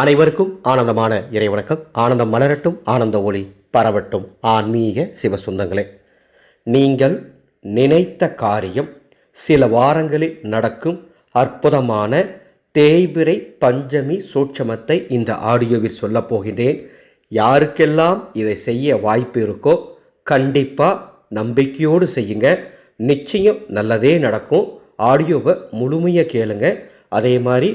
அனைவருக்கும் ஆனந்தமான இறைவணக்கம். ஆனந்தம் மலரட்டும் ஆனந்த ஒளி பரவட்டும். ஆன்மீக சிவசுந்தங்களே நீங்கள் நினைத்த காரியம் சில வாரங்களில் நடக்கும். அற்புதமான தேய்பிரை பஞ்சமி சூட்சமத்தை இந்த ஆடியோவில் சொல்லப் போகின்றேன். யாருக்கெல்லாம் இதை செய்ய வாய்ப்பு இருக்கோ கண்டிப்பாக நம்பிக்கையோடு செய்யுங்க. நிச்சயம் நல்லதே நடக்கும். ஆடியோவை முழுமையாக கேளுங்க. அதே மாதிரி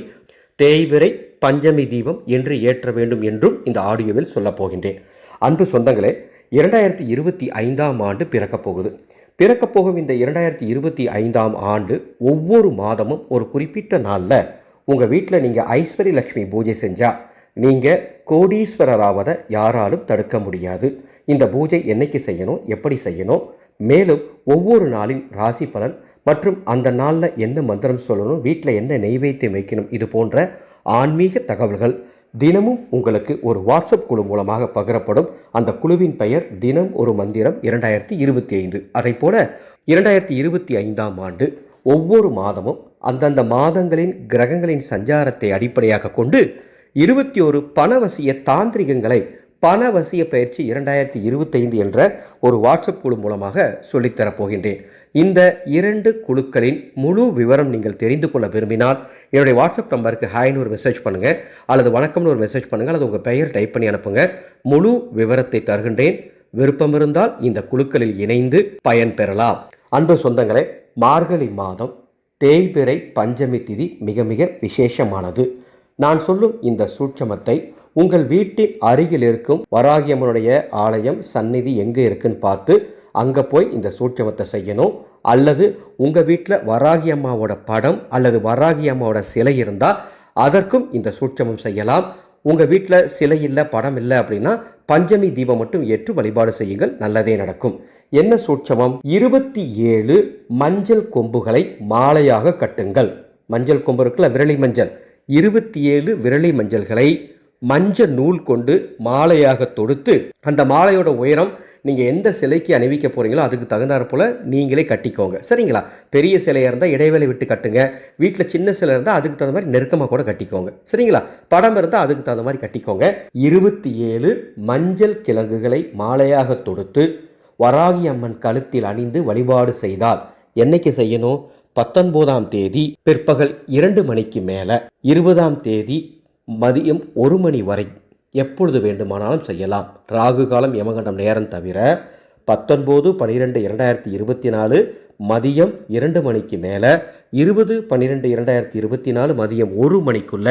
தேய்பிரை பஞ்சமி தீபம் என்று ஏற்ற வேண்டும் என்றும் இந்த ஆடியோவில் சொல்லப் போகின்றேன். அன்பு சொந்தங்களே இரண்டாயிரத்தி இருபத்தி ஐந்தாம் ஆண்டு பிறக்கப் போகுது. பிறக்கப் போகும் இந்த இரண்டாயிரத்தி இருபத்தி ஐந்தாம் ஆண்டு ஒவ்வொரு மாதமும் ஒரு குறிப்பிட்ட நாளில் உங்கள் வீட்டில் நீங்கள் ஐஸ்வரி லக்ஷ்மி பூஜை செஞ்சால் நீங்கள் கோடீஸ்வரராவதை யாராலும் தடுக்க முடியாது. இந்த பூஜை என்னைக்கு செய்யணும் எப்படி செய்யணும் மேலும் ஒவ்வொரு நாளின் ராசி பலன் மற்றும் அந்த நாளில் என்ன மந்திரம் சொல்லணும் வீட்டில் என்ன நெய்வேத்தியம் வைக்கணும் இது போன்ற ஆன்மீக தகவல்கள் தினமும் உங்களுக்கு ஒரு வாட்ஸ்அப் குழு மூலமாக பகிரப்படும். அந்த குழுவின் பெயர் தினம் ஒரு மந்திரம் இரண்டாயிரத்தி இருபத்தி ஐந்து. அதை போல இரண்டாயிரத்தி இருபத்தி ஐந்தாம் ஆண்டு ஒவ்வொரு மாதமும் அந்தந்த மாதங்களின் கிரகங்களின் சஞ்சாரத்தை அடிப்படையாக கொண்டு இருபத்தி ஒரு பணவசிய தாந்திரிகங்களை பணவசிய பயிற்சி இரண்டாயிரத்தி இருபத்தைந்து என்ற ஒரு வாட்ஸ்அப் குழு மூலமாக சொல்லித்தரப்போகின்றேன் இந்த இரண்டு குழுக்களின் முழு விவரம் நீங்கள் தெரிந்து கொள்ள விரும்பினால் என்னுடைய வாட்ஸ்அப் நம்பருக்கு ஹாய்னு ஒரு மெசேஜ் பண்ணுங்கள் அல்லது வணக்கம்னு ஒரு மெசேஜ் பண்ணுங்கள் அல்லது உங்கள் பெயர் டைப் பண்ணி அனுப்புங்க. முழு விவரத்தை தருகின்றேன். விருப்பம் இருந்தால் இந்த குழுக்களில் இணைந்து பயன் பெறலாம். அன்பு சொந்தங்களே மார்கழி மாதம் தேய்பிறை பஞ்சமி திதி மிக மிக விசேஷமானது. நான் சொல்லும் இந்த சூட்சமத்தை உங்கள் வீட்டின் அருகில் இருக்கும் வராகியம்மனுடைய ஆலயம் சந்நிதி எங்கே இருக்குன்னு பார்த்து அங்கே போய் இந்த சூட்சமத்தை செய்யணும். அல்லது உங்கள் வீட்டில் வராகி அம்மாவோட படம் அல்லது வராகி அம்மாவோட சிலை இருந்தால் அதற்கும் இந்த சூட்சமம் செய்யலாம். உங்கள் வீட்டில் சிலை இல்லை படம் இல்லை அப்படின்னா பஞ்சமி தீபம் மட்டும் ஏற்று வழிபாடு செய்யுங்கள். நல்லதே நடக்கும். என்ன சூட்சமம்? இருபத்தி ஏழு மஞ்சள் கொம்புகளை மாலையாக கட்டுங்கள். மஞ்சள் கொம்பு இருக்குல்ல விரலி மஞ்சள். இருபத்தி ஏழு விரலி மஞ்சள்களை மஞ்சள் நூல் கொண்டு மாலையாக தொடுத்து அந்த மாலையோட உயரம் நீங்கள் எந்த சிலைக்கு அணிவிக்க போகிறீங்களோ அதுக்கு தகுந்தாற் போல் நீங்களே கட்டிக்கோங்க. சரிங்களா? பெரிய சிலையாக இருந்தால் இடைவேளை விட்டு கட்டுங்க. வீட்டில் சின்ன சிலை இருந்தால் அதுக்கு தகுந்த மாதிரி நெருக்கமாக கூட கட்டிக்கோங்க. சரிங்களா? படம் இருந்தால் அதுக்கு தகுந்த மாதிரி கட்டிக்கோங்க. இருபத்தி ஏழு மஞ்சள் கிழங்குகளை மாலையாக தொடுத்து வராகி அம்மன் கழுத்தில் அணிந்து வழிபாடு செய்தால் என்னைக்கு செய்யணும்? பத்தொன்பதாம் தேதி பிற்பகல் இரண்டு மணிக்கு மேலே. இருபதாம் தேதி மதியம் ஒரு மணி வரை எப்பொழுது வேண்டுமானாலும் செய்யலாம். ராகு காலம் யமகண்டம் நேரம் தவிர பத்தொன்பது பன்னிரெண்டு இரண்டாயிரத்தி இருபத்தி நாலு மதியம் இரண்டு மணிக்கு மேலே இருபது பன்னிரெண்டு இரண்டாயிரத்தி இருபத்தி நாலு மதியம் ஒரு மணிக்குள்ள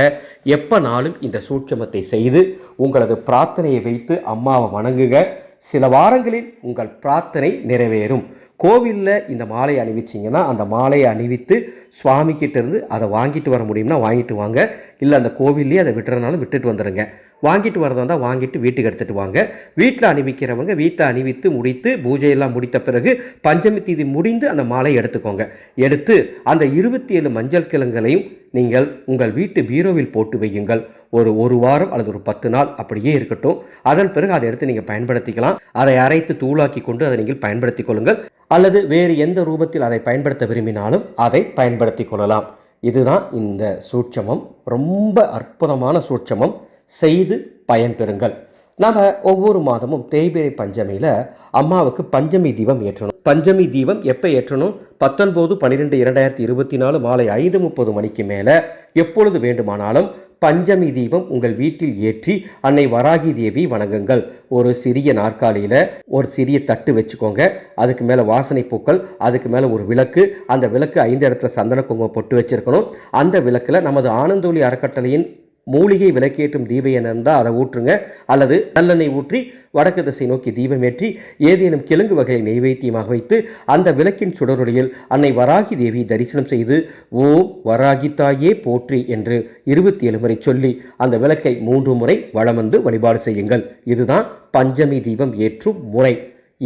எப்போ நாளும் இந்த சூட்சமத்தை செய்து உங்களது பிரார்த்தனையை வைத்து அம்மாவை வணங்குக. சில வாரங்களில் உங்கள் பிரார்த்தனை நிறைவேறும். கோவிலில் இந்த மாலையை அணிவிச்சிங்கன்னா அந்த மாலையை அணிவித்து சுவாமிக்கிட்டேருந்து இருந்து அதை வாங்கிட்டு வர முடியும்னா வாங்கிட்டு வாங்க. இல்லை அந்த கோவில்லேயே அதை விட்டுறனாலும் விட்டுட்டு வந்துடுங்க வாங்கிட்டு வரதா இருந்தால் வாங்கிட்டு வீட்டுக்கு எடுத்துகிட்டு வாங்க. வீட்டில் அணிவிக்கிறவங்க வீட்டில் அணிவித்து முடித்து பூஜையெல்லாம் முடித்த பிறகு பஞ்சமி தீதி முடிந்து அந்த மாலையை எடுத்துக்கோங்க. எடுத்து அந்த இருபத்தி ஏழு மஞ்சள் கிழங்குகளையும் நீங்கள் உங்கள் வீட்டு பீரோவில் போட்டு வையுங்கள். ஒரு ஒரு வாரம் அல்லது ஒரு பத்து நாள் அப்படியே இருக்கட்டும். அதன் பிறகு அதை எடுத்து நீங்கள் பயன்படுத்திக்கலாம். அதை அரைத்து தூளாக்கி கொண்டு அதை நீங்கள் பயன்படுத்திக் கொள்ளுங்கள். அல்லது வேறு எந்த ரூபத்தில் அதை பயன்படுத்த விரும்பினாலும் அதை பயன்படுத்திக் கொள்ளலாம். இதுதான் இந்த சூட்சமம். ரொம்ப அற்புதமான சூட்சமம். செய்து பயன்பெறுங்கள் நாம் ஒவ்வொரு மாதமும் தேய்பிரை பஞ்சமியில் அம்மாவுக்கு பஞ்சமி தீபம் ஏற்றணும். பஞ்சமி தீபம் எப்போ ஏற்றணும்? பத்தொன்பது பன்னிரெண்டு இரண்டாயிரத்தி இருபத்தி நாலு மாலை ஐந்து முப்பது மணிக்கு மேலே எப்பொழுது வேண்டுமானாலும் பஞ்சமி தீபம் உங்கள் வீட்டில் ஏற்றி அன்னை வராகி தேவி வணங்குங்கள். ஒரு சிறிய நாற்காலியில் ஒரு சிறிய தட்டு வச்சுக்கோங்க. அதுக்கு மேலே வாசனை பூக்கள் அதுக்கு மேலே ஒரு விளக்கு. அந்த விளக்கு ஐந்து இடத்துல சந்தன குங்குமம் பொட்டு வச்சுருக்கணும். அந்த விளக்கில் நமது ஆனந்தோலி அறக்கட்டளையின் மூலிகை விளக்கேற்றும் தீபம் என்ன இருந்தால் அதை ஊற்றுங்க. அல்லது நல்லெண்ணெய் ஊற்றி வடக்கு திசை நோக்கி தீபம் ஏற்றி ஏதேனும் கிழங்கு வகையை நெய்வேத்தியமாக வைத்து அந்த விளக்கின் சுடரொளியில் அன்னை வராகி தேவி தரிசனம் செய்து ஓம் வராகி தாயே போற்றி என்று இருபத்தி ஏழு முறை சொல்லி அந்த விளக்கை மூன்று முறை வளம் வந்து வழிபாடு செய்யுங்கள். இதுதான் பஞ்சமி தீபம் ஏற்றும் முறை.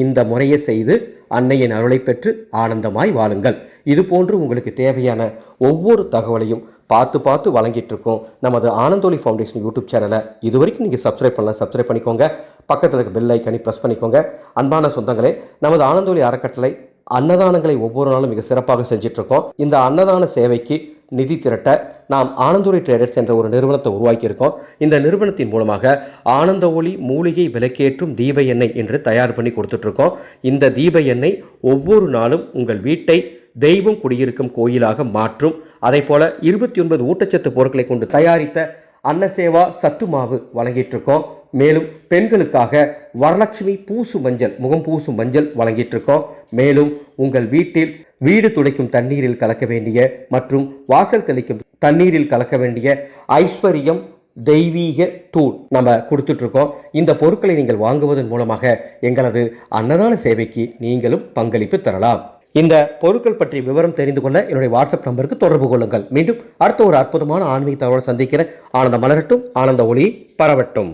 இந்த முறையை செய்து அன்னையின் அருளை பெற்று ஆனந்தமாய் வாழுங்கள். இது போன்று உங்களுக்கு தேவையான ஒவ்வொரு தகவலையும் பார்த்து பார்த்து வழங்கிட்டு இருக்கோம். நமது ஆனந்தோலி ஃபவுண்டேஷன் யூடியூப் சேனலை இது வரைக்கும் நீங்கள் சப்ஸ்கிரைப் பண்ணலாம் சப்ஸ்கிரைப் பண்ணிக்கோங்க. பக்கத்தில் இருக்க பெல் ஐக்கனை ப்ரெஸ் பண்ணிக்கோங்க. அன்பான சொந்தங்களே நமது ஆனந்தோலி அறக்கட்டளை அன்னதானங்களை ஒவ்வொரு நாளும் மிக சிறப்பாக செஞ்சிட்ருக்கோம். இந்த அன்னதான சேவைக்கு நிதி திரட்ட நாம் ஆனந்தூரி ட்ரேடர்ஸ் என்ற ஒரு நிறுவனத்தை உருவாக்கியிருக்கோம். இந்த நிறுவனத்தின் மூலமாக ஆனந்த ஒளி மூலிகை விலக்கேற்றும் தீப எண்ணெய் என்று தயார் பண்ணி கொடுத்துட்ருக்கோம். இந்த தீப எண்ணெய் ஒவ்வொரு நாளும் உங்கள் வீட்டை தெய்வம் குடியிருக்கும் கோயிலாக மாற்றும். அதே போல இருபத்தி ஒன்பது ஊட்டச்சத்து பொருட்களை கொண்டு தயாரித்த அன்னசேவா சத்து மாவு வழங்கிட்டு இருக்கோம் மேலும் பெண்களுக்காக வரலட்சுமி பூசு மஞ்சள் முகம் பூசு மஞ்சள் வழங்கிட்டு இருக்கோம் மேலும் உங்கள் வீட்டில் வீடு துடைக்கும் தண்ணீரில் கலக்க வேண்டிய மற்றும் வாசல் தெளிக்கும் தண்ணீரில் கலக்க வேண்டிய ஐஸ்வர்யம் தெய்வீக தூள் நம்ம கொடுத்துட்ருக்கோம் இந்த பொருட்களை நீங்கள் வாங்குவதன் மூலமாக எங்களது அன்னதான சேவைக்கு நீங்களும் பங்களிப்பு தரலாம். இந்த பொருட்கள் பற்றி விவரம் தெரிந்து கொள்ள என்னுடைய வாட்ஸ்அப் நம்பருக்கு தொடர்பு கொள்ளுங்கள். மீண்டும் அடுத்த ஒரு அற்புதமான ஆன்மீக தகவலை சந்திக்கிறேன். ஆனந்த மலரட்டும் ஆனந்த ஒளி பரவட்டும்.